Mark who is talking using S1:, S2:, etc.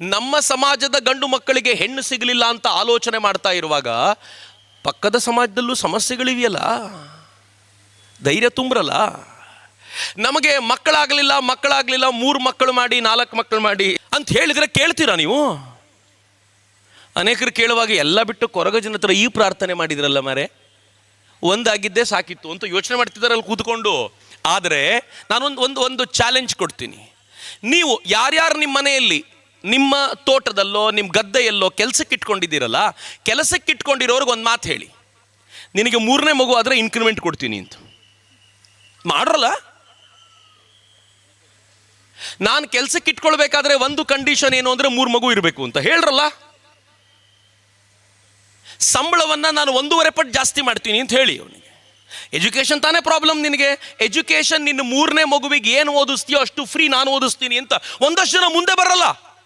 S1: ನಮ್ಮ ಸಮಾಜದ ಗಂಡು ಮಕ್ಕಳಿಗೆ ಹೆಣ್ಣು ಸಿಗಲಿಲ್ಲ ಅಂತ ಆಲೋಚನೆ ಮಾಡ್ತಾ ಇರುವಾಗ ಪಕ್ಕದ ಸಮಾಜದಲ್ಲೂ ಸಮಸ್ಯೆಗಳಿವೆಯಲ್ಲ? ಧೈರ್ಯ ತುಂಬ್ರಲ್ಲ? ನಮಗೆ ಮಕ್ಕಳಾಗಲಿಲ್ಲ ಮಕ್ಕಳಾಗಲಿಲ್ಲ, ಮೂರು ಮಕ್ಕಳು ಮಾಡಿ, ನಾಲ್ಕು ಮಕ್ಕಳು ಮಾಡಿ ಅಂತ ಹೇಳಿದ್ರೆ ಕೇಳ್ತೀರಾ ನೀವು? ಅನೇಕರು ಕೇಳುವಾಗ ಎಲ್ಲ ಬಿಟ್ಟು ಕೊರಗಜನ ಹತ್ರ ಈ ಪ್ರಾರ್ಥನೆ ಮಾಡಿದ್ರಲ್ಲ ಮಾರೆ? ಒಂದಾಗಿದ್ದೇ ಸಾಕಿತ್ತು ಅಂತ ಯೋಚನೆ ಮಾಡ್ತಿದ್ದಾರಲ್ಲ ಕೂತ್ಕೊಂಡು. ಆದರೆ ನಾನೊಂದು, ಒಂದು ಒಂದು ಚಾಲೆಂಜ್ ಕೊಡ್ತೀನಿ. ನೀವು ಯಾರ್ಯಾರು ನಿಮ್ಮ ಮನೆಯಲ್ಲಿ ನಿಮ್ಮ ತೋಟದಲ್ಲೋ ನಿಮ್ಮ ಗದ್ದೆಯಲ್ಲೋ ಕೆಲಸಕ್ಕೆ ಇಟ್ಕೊಂಡಿದ್ದೀರಲ್ಲ, ಕೆಲಸಕ್ಕೆ ಇಟ್ಕೊಂಡಿರೋರ್ಗೆ ಒಂದು ಮಾತು ಹೇಳಿ. ನಿನಗೆ ಮೂರನೇ ಮಗು ಆದರೆ ಇನ್ಕ್ರಿಮೆಂಟ್ ಕೊಡ್ತೀನಿ ಅಂತ. ಮಾಡ್ರಲ್ಲ? ನಾನು ಕೆಲಸಕ್ಕೆ ಇಟ್ಕೊಳ್ಬೇಕಾದ್ರೆ ಒಂದು ಕಂಡೀಷನ್ ಏನು ಅಂದರೆ ಮೂರು ಮಗು ಇರಬೇಕು ಅಂತ. ಹೇಳ್ರಲ್ಲ? ಸಂಬಳವನ್ನು ನಾನು ಒಂದೂವರೆ ಪಟ್ಟು ಜಾಸ್ತಿ ಮಾಡ್ತೀನಿ ಅಂತ ಹೇಳಿ ಅವನಿಗೆ. ಎಜುಕೇಷನ್ ತಾನೇ ಪ್ರಾಬ್ಲಮ್ ನಿನಗೆ? ಎಜುಕೇಷನ್ ನಿನ್ನ ಮೂರನೇ ಮಗುವಿಗೆ ಏನು ಓದಿಸ್ತೀಯೋ ಅಷ್ಟು ಫ್ರೀ ನಾನು ಓದಿಸ್ತೀನಿ ಅಂತ ಒಂದಷ್ಟು ಜನ ಮುಂದೆ ಬರಲ್ಲ.